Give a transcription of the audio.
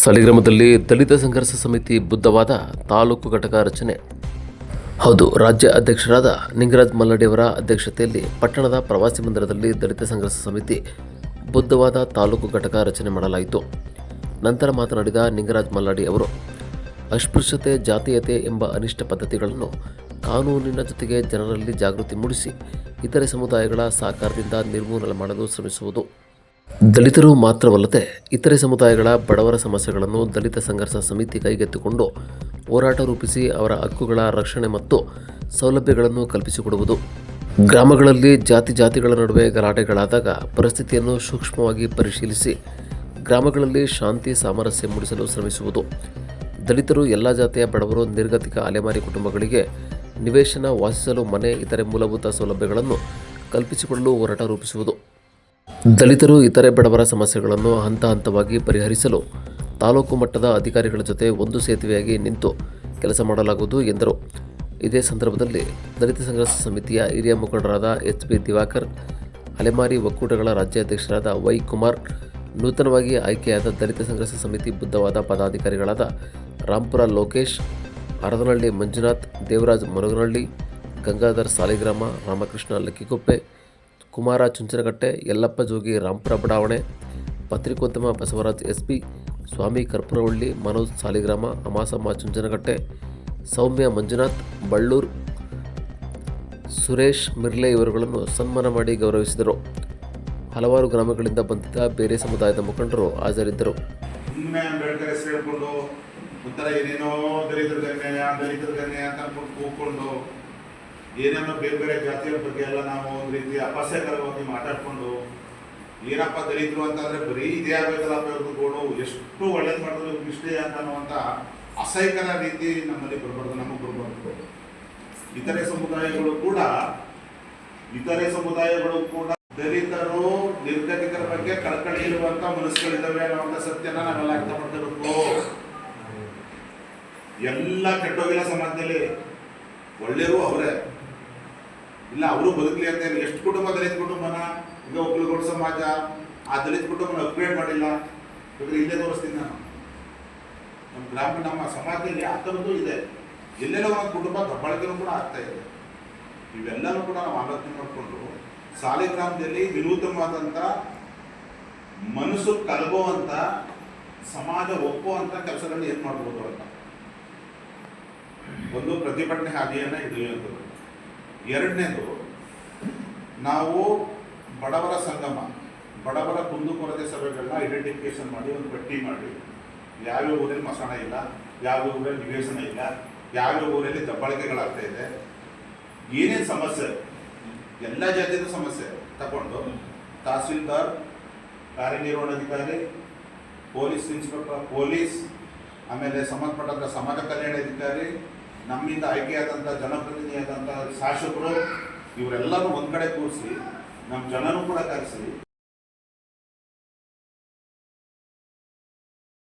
ಸಾಲಿಗ್ರಾಮದಲ್ಲಿ ದಲಿತ ಸಂಘರ್ಷ ಸಮಿತಿ ಬುದ್ಧವಾದ ತಾಲೂಕು ಘಟಕ ರಚನೆ. ಹೌದು, ರಾಜ್ಯ ಅಧ್ಯಕ್ಷರಾದ ನಿಂಗರಾಜ್ ಮಲ್ಲಡಿಯವರ ಅಧ್ಯಕ್ಷತೆಯಲ್ಲಿ ಪಟ್ಟಣದ ಪ್ರವಾಸಿ ಮಂದಿರದಲ್ಲಿ ದಲಿತ ಸಂಘರ್ಷ ಸಮಿತಿ ಬುದ್ಧವಾದ ತಾಲೂಕು ಘಟಕ ರಚನೆ ಮಾಡಲಾಯಿತು. ನಂತರ ಮಾತನಾಡಿದ ನಿಂಗರಾಜ್ ಮಲ್ಲಾಡಿ ಅವರು, ಅಸ್ಪೃಶ್ಯತೆ, ಜಾತೀಯತೆ ಎಂಬ ಅನಿಷ್ಟ ಪದ್ಧತಿಗಳನ್ನು ಕಾನೂನಿನ ಜೊತೆಗೆ ಜನರಲ್ಲಿ ಜಾಗೃತಿ ಮೂಡಿಸಿ ಇತರೆ ಸಮುದಾಯಗಳ ಸಹಕಾರದಿಂದ ನಿರ್ಮೂಲನೆ ಮಾಡಲು ಶ್ರಮಿಸುವುದು. ದಲಿತರು ಮಾತ್ರವಲ್ಲದೆ ಇತರೆ ಸಮುದಾಯಗಳ ಬಡವರ ಸಮಸ್ಯೆಗಳನ್ನು ದಲಿತ ಸಂಘರ್ಷ ಸಮಿತಿ ಕೈಗೆತ್ತಿಕೊಂಡು ಹೋರಾಟ ರೂಪಿಸಿ ಅವರ ಹಕ್ಕುಗಳ ರಕ್ಷಣೆ ಮತ್ತು ಸೌಲಭ್ಯಗಳನ್ನು ಕಲ್ಪಿಸಿಕೊಡುವುದು. ಗ್ರಾಮಗಳಲ್ಲಿ ಜಾತಿ ಜಾತಿಗಳ ನಡುವೆ ಗಲಾಟೆಗಳಾದಾಗ ಪರಿಸ್ಥಿತಿಯನ್ನು ಸೂಕ್ಷ್ಮವಾಗಿ ಪರಿಶೀಲಿಸಿ ಗ್ರಾಮಗಳಲ್ಲಿ ಶಾಂತಿ ಸಾಮರಸ್ಯ ಮೂಡಿಸಲು ಶ್ರಮಿಸುವುದು. ದಲಿತರು ಎಲ್ಲ ಜಾತಿಯ ಬಡವರು ನಿರ್ಗತಿಕ ಅಲೆಮಾರಿ ಕುಟುಂಬಗಳಿಗೆ ನಿವೇಶನ ವಾಸಿಸಲು ಮನೆ, ಇತರೆ ಮೂಲಭೂತ ಸೌಲಭ್ಯಗಳನ್ನು ಕಲ್ಪಿಸಿಕೊಳ್ಳಲು ಹೋರಾಟ ರೂಪಿಸುವುದು. ದಲಿತರು ಇತರೆ ಬಡವರ ಸಮಸ್ಯೆಗಳನ್ನು ಹಂತ ಹಂತವಾಗಿ ಪರಿಹರಿಸಲು ತಾಲೂಕು ಮಟ್ಟದ ಅಧಿಕಾರಿಗಳ ಜೊತೆ ಒಂದು ಸೇತುವೆಯಾಗಿ ನಿಂತು ಕೆಲಸ ಮಾಡಲಾಗುವುದು ಎಂದರು. ಇದೇ ಸಂದರ್ಭದಲ್ಲಿ ದಲಿತ ಸಂಘರ್ಷ ಸಮಿತಿಯ ಹಿರಿಯ ಮುಖಂಡರಾದ ಎಚ್ ಬಿ ದಿವಾಕರ್, ಅಲೆಮಾರಿ ಒಕ್ಕೂಟಗಳ ರಾಜ್ಯಾಧ್ಯಕ್ಷರಾದ ವೈ ಕುಮಾರ್, ನೂತನವಾಗಿ ಆಯ್ಕೆಯಾದ ದಲಿತ ಸಂಘರ್ಷ ಸಮಿತಿ ಬುದ್ಧವಾದ ಪದಾಧಿಕಾರಿಗಳಾದ ರಾಂಪುರ ಲೋಕೇಶ್, ಹರದನಹಳ್ಳಿ ಮಂಜುನಾಥ್, ದೇವರಾಜ್ ಮರುಗನಹಳ್ಳಿ, ಗಂಗಾಧರ್ ಸಾಲಿಗ್ರಾಮ, ರಾಮಕೃಷ್ಣ ಲಕ್ಕಿಕೊಪ್ಪೆ ಕುಮಾರ ಚುಂಚನಕಟ್ಟೆ, ಯಲ್ಲಪ್ಪ ಜೋಗಿ ರಾಂಪುರ ಬಡಾವಣೆ, ಪತ್ರಿಕೋದ್ಯಮ ಬಸವರಾಜ್ ಎಸ್ ಪಿ ಸ್ವಾಮಿ ಕರ್ಪುರವಳ್ಳಿ, ಮನೋಜ್ ಸಾಲಿಗ್ರಾಮ, ಅಮಾಸಮ್ಮ ಚುಂಚನಕಟ್ಟೆ, ಸೌಮ್ಯ ಮಂಜುನಾಥ್, ಬಳ್ಳೂರ್, ಸುರೇಶ್ ಮಿರ್ಲೆ ಇವರುಗಳನ್ನು ಸನ್ಮಾನ ಮಾಡಿ ಗೌರವಿಸಿದರು. ಹಲವಾರು ಗ್ರಾಮಗಳಿಂದ ಬಂದಿದ್ದ ಬೇರೆ ಸಮುದಾಯದ ಮುಖಂಡರು ಹಾಜರಿದ್ದರು. ಉತ್ತರ ಏನೇನೋ ದಲಿತರು ಗಣ್ಯ ದಲಿತರು ಗಣ್ಯ ಅಂತ ಕೂತ್ಕೊಂಡು ಏನೇನೋ ಬೇರೆ ಬೇರೆ ಜಾತಿಯ ಬಗ್ಗೆ ಎಲ್ಲ ನಾವು ಒಂದು ರೀತಿ ಅಪಸ್ಯಕರವಾಗಿ ಮಾತಾಡ್ಕೊಂಡು ಏನಪ್ಪ ದಲಿತರು ಅಂತಂದ್ರೆ ಬರೀ ಇದೇ ಆಗ್ಬೇಕಲ್ಲಪ್ಪ ಇವ್ರದ್ದು ಎಷ್ಟು ಒಳ್ಳೇದು ಮಾಡಿದ್ರು ಇಷ್ಟೇ ಅಂತ ಅನ್ನುವಂಥ ಅಸಹ್ಯಕರ ರೀತಿ ನಮ್ಮಲ್ಲಿ ಬರಬಾರ್ದು, ನಮಗೆ ಬರಬಾರ್ದು. ಇತರೆ ಸಮುದಾಯಗಳು ಕೂಡ, ಇತರೆ ಸಮುದಾಯಗಳು ಕೂಡ ದಲಿತರು ನಿರ್ಗತಿಕರ ಬಗ್ಗೆ ಕಳಕಳಿ ಇರುವಂತ ಮನಸ್ಸುಗಳಿದ್ದಾವೆ ಅನ್ನುವಂಥ ಸತ್ಯನ ನಾವೆಲ್ಲ ಅರ್ಥ ಮಾಡ್ತಿರ್ಬೇಕು ಎಲ್ಲ ಕೆಟ್ಟೋಗಿಲ್ಲ ಸಮಾಜದಲ್ಲಿ ಒಳ್ಳೆಯವರು ಅವರೇ. ಇಲ್ಲ, ಅವರು ಬದುಕಲಿ ಅಂತ ಎಷ್ಟು ಕುಟುಂಬ ದಲಿತ ಕುಟುಂಬನ? ಈಗ ಒಕ್ಕಲುಗೌಡ ಸಮಾಜ, ಆ ದಲಿತ ಕುಟುಂಬನ ಅಪ್ಗ್ರೇಡ್ ಮಾಡಿಲ್ಲ. ಬೇಕಾದ್ರೆ ಇಲ್ಲೇ ತೋರಿಸ್ತೀನಿ ನಾನು. ನಮ್ಮ ಗ್ರಾಮ, ನಮ್ಮ ಸಮಾಜದಲ್ಲಿ ಆ ಇದೆ. ಎಲ್ಲೆಲ್ಲ ಒಂದು ಕುಟುಂಬ ದಬ್ಬಾಳಿಕೆನೂ ಕೂಡ ಆಗ್ತಾ ಇದೆ. ಇವೆಲ್ಲನೂ ಕೂಡ ನಾವು ಆಲೋಚನೆ ಮಾಡಿಕೊಂಡು ಸಾಲಿಗ್ರಾಮದಲ್ಲಿ ವಿನೂತನವಾದಂಥ ಮನಸ್ಸು ಕಲಗುವಂಥ ಸಮಾಜ ಒಪ್ಪುವಂಥ ಕೆಲಸಗಳನ್ನ ಏನು ಮಾಡ್ಬೋದು ಅಂತ. ಒಂದು ಪ್ರತಿಭಟನೆ ಹಾದಿಯನ್ನು ಹಿಡಿಯುವಂಥದ್ದು. ಎರಡನೇದು, ನಾವು ಬಡವರ ಸಂಗಮ, ಬಡವರ ಕುಂದುಕೊರತೆ ಸಭೆಗಳನ್ನ ಐಡೆಂಟಿಫಿಕೇಶನ್ ಮಾಡಿ, ಒಂದು ಪಟ್ಟಿ ಮಾಡಿ. ಯಾವ್ಯಾವ ಊರಲ್ಲಿ ಮಸಾಣ ಇಲ್ಲ, ಯಾವ್ಯಾವ ಊರಲ್ಲಿ ನಿವೇಶನ ಇಲ್ಲ, ಯಾವ್ಯಾವ ಊರಲ್ಲಿ ದಬ್ಬಾಳಿಕೆಗಳಾಗ್ತಾ ಇದೆ, ಏನೇನು ಸಮಸ್ಯೆ, ಎಲ್ಲ ಜಾತಿಯದು ಸಮಸ್ಯೆ ತಗೊಂಡು ತಹಸೀಲ್ದಾರ್, ಕಾರ್ಯನಿರ್ವಹಣಾಧಿಕಾರಿ, ಪೊಲೀಸ್ ಇನ್ಸ್ಪೆಕ್ಟರ್ ಪೊಲೀಸ್, ಆಮೇಲೆ ಸಂಬಂಧಪಟ್ಟಂಥ ಸಮಾಜ ಕಲ್ಯಾಣಾಧಿಕಾರಿ ನಮ್ಮಿಂದ ಆಯ್ಕೆಯಾದಂಥ ಜನಪ್ರತಿನಿಧಿಯಾದಂಥ ಶಾಸಕರು ಇವರೆಲ್ಲರೂ ಒಂದು ಕಡೆ ಕೂರಿಸಿ ನಮ್ಮ ಜನನೂ ಕೂಡ ಕರೆಸಿ